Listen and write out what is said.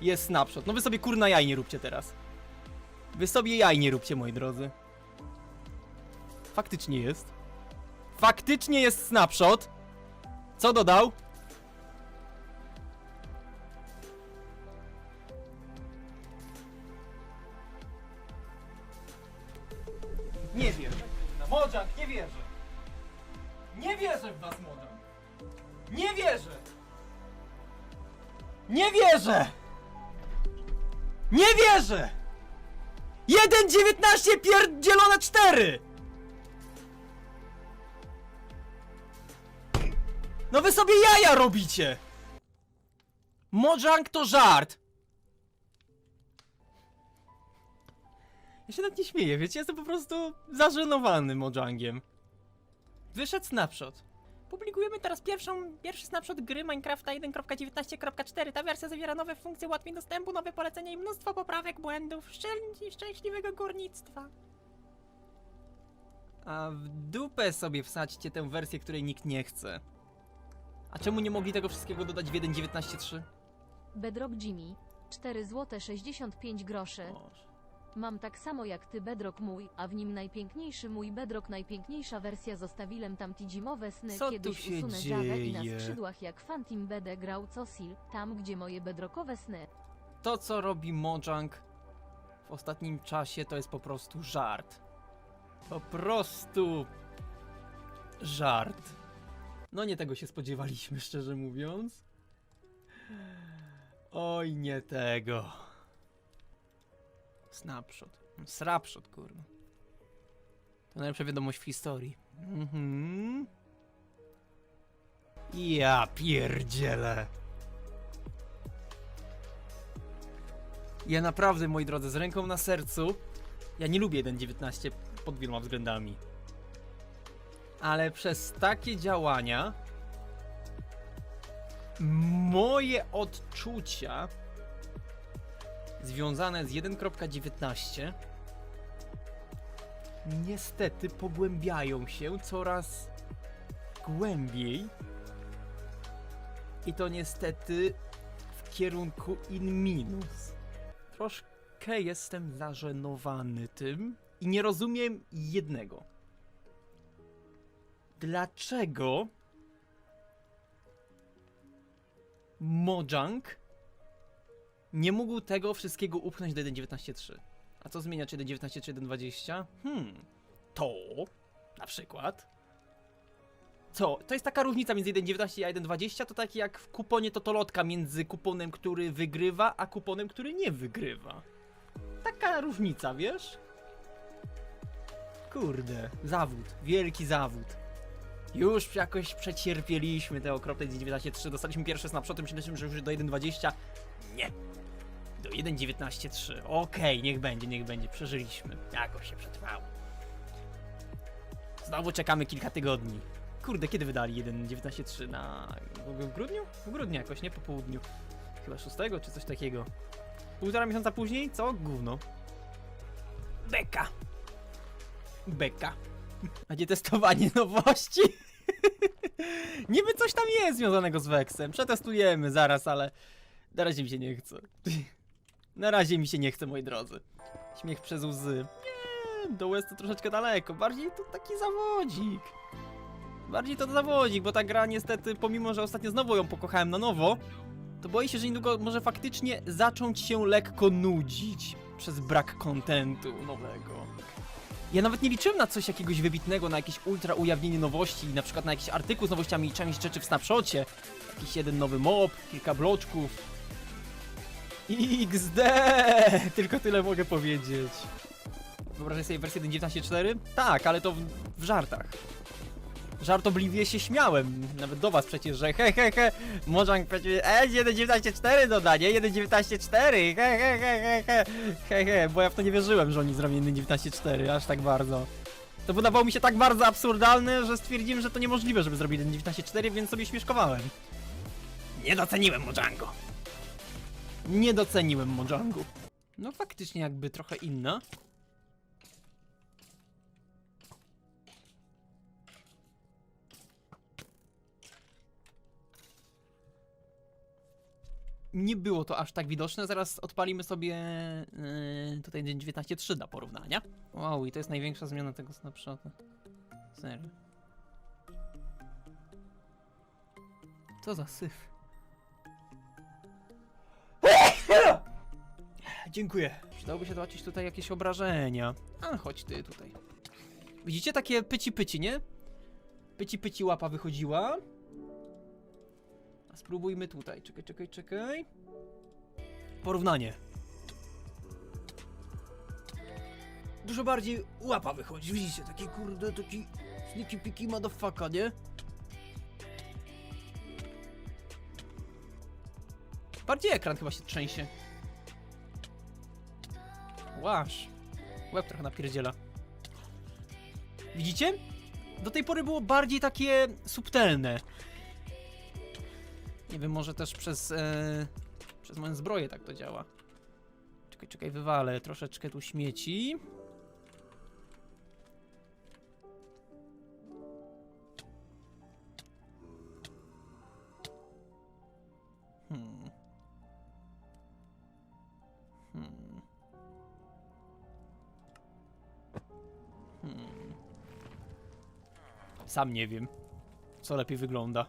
jest snapshot. No wy sobie kurna jaj nie róbcie teraz. Wy sobie jaj nie róbcie, moi drodzy. Faktycznie jest. Faktycznie jest snapshot. Co dodał? Nie wierzę. Mojang, nie wierzę. Nie wierzę w was, Mojang. Nie wierzę. Nie wierzę. Nie wierzę. 1,19 pierdzielone 4! No wy sobie jaja robicie! Mojang to żart! Ja się nawet nie śmieję, wiecie, jestem po prostu zażenowany Mojangiem. Wyszedł snapshot. Publikujemy teraz pierwszą, pierwszy snapshot gry Minecrafta 1.19.4. Ta wersja zawiera nowe funkcje, ułatwień dostępu, nowe polecenia i mnóstwo poprawek, błędów. Szczęś- szczęśliwego górnictwa. A w dupę sobie wsadźcie tę wersję, której nikt nie chce. A czemu nie mogli tego wszystkiego dodać w 1.19.3? Bedrock Jimmy. 4 zł 65 groszy. Boże. Mam tak samo jak ty Bedrock mój, a w nim najpiękniejszy mój Bedrock najpiękniejsza wersja zostawiłem tam ti zimowe sny Co tu kiedyś się usunę dziarę i dzieje? na skrzydłach jak Fantim Bede grał Cosil, tam gdzie moje bedrockowe sny. To, co robi Mojang w ostatnim czasie, to jest po prostu żart. Po prostu żart. No nie tego się spodziewaliśmy, szczerze mówiąc. Oj, nie tego. Snapshot. Snapshot, kurwa. To najlepsza wiadomość w historii. Mhm. Ja pierdzielę. Ja naprawdę, moi drodzy, z ręką na sercu, ja nie lubię 1.19 pod wieloma względami. Ale przez takie działania moje odczucia związane z 1.19 niestety pogłębiają się coraz głębiej i to niestety w kierunku in minus. Troszkę jestem zażenowany tym i nie rozumiem jednego. Dlaczego Mojang nie mógł tego wszystkiego upchnąć do 1.19.3? A co zmienia czy 1.19 czy 1.20? Hmm, to na przykład. Co? To jest taka różnica między 1.19 a 1.20, to tak jak w kuponie totolotka między kuponem, który wygrywa, a kuponem, który nie wygrywa. Taka różnica, wiesz? Kurde, zawód, wielki zawód. Już jakoś przecierpieliśmy te okropne 1.19.3, dostaliśmy pierwsze snapshoty, myśleliśmy, że już do 1.20. Nie. Do 1.19.3. Okej, niech będzie, niech będzie, przeżyliśmy. Jakoś się przetrwało. Znowu czekamy kilka tygodni. Kurde, kiedy wydali 1.19.3 na... w grudniu? W grudniu jakoś, nie? Po południu. Chyba 6 czy coś takiego. Półtora miesiąca później? Co? Gówno. Beka. Beka. Nie testowanie nowości? Niby coś tam jest związanego z Wexem. Przetestujemy zaraz, ale na razie mi się nie chce. Na razie mi się nie chce, moi drodzy. Śmiech przez łzy. Nie, do West to troszeczkę daleko. Bardziej to taki zawodzik. Bardziej to zawodzik, bo ta gra niestety, pomimo że ostatnio znowu ją pokochałem na nowo, to boję się, że niedługo może faktycznie zacząć się lekko nudzić przez brak kontentu nowego. Ja nawet nie liczyłem na coś jakiegoś wybitnego, na jakieś ultra ujawnienie nowości, na przykład na jakiś artykuł z nowościami i część rzeczy w snapshocie. Jakiś jeden nowy mob, kilka bloczków. XD! Tylko tyle mogę powiedzieć. Wyobrażasz sobie wersję 1.19.4? Tak, ale to w, w żartach. Żartobliwie się śmiałem, nawet do was przecież, że he he he, Mojang przecież, e, 1.19.4 doda, nie? 1.19.4, he he he he he, he he, bo ja w to nie wierzyłem, że oni zrobią 1.19.4, aż tak bardzo. To wydawało mi się tak bardzo absurdalne, że stwierdziłem, że to niemożliwe, żeby zrobić 1.19.4, więc sobie śmieszkowałem. Nie doceniłem Mojangu. Nie doceniłem Mojangu. No faktycznie jakby trochę inna. nie było to aż tak widoczne. Zaraz odpalimy sobie yy, tutaj 19.3 dla porównania. Wow, i to jest największa zmiana tego snapshota. Serio. Co za syf. Dziękuję. Przydałoby się zobaczyć tutaj jakieś obrażenia. A, chodź ty tutaj. Widzicie takie pyci pyci, nie? Pyci pyci łapa wychodziła. A spróbujmy tutaj. Czekaj, czekaj, czekaj. Porównanie. Dużo bardziej łapa wychodzi. Widzicie, taki kurde, taki sneaky piki motherfucker, nie? Bardziej ekran chyba się trzęsie. Łaż. Łeb trochę napierdziela. Widzicie? Do tej pory było bardziej takie subtelne. Nie wiem, może też przez, e, przez moją zbroję tak to działa. Czekaj, czekaj, wywalę troszeczkę tu śmieci. Sam nie wiem, co lepiej wygląda.